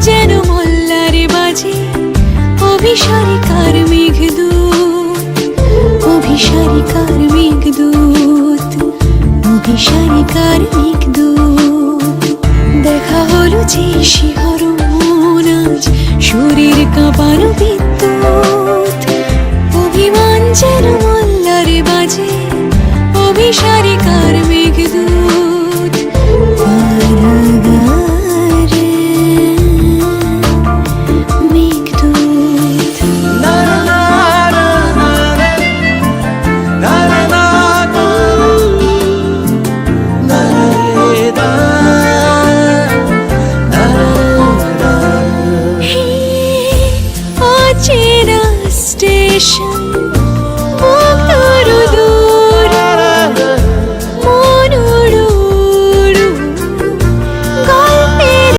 যেন মোল্লারে বাজে অভিসারিকার মেঘদূত অভিসারিকার মেঘদূত অভিসারিকার মেঘদূত দেখা হলো যে শিহরণ আজ শরীর কাঁপানো বিদ্যুৎ, অভিমান যেন মোল্লা 为什么？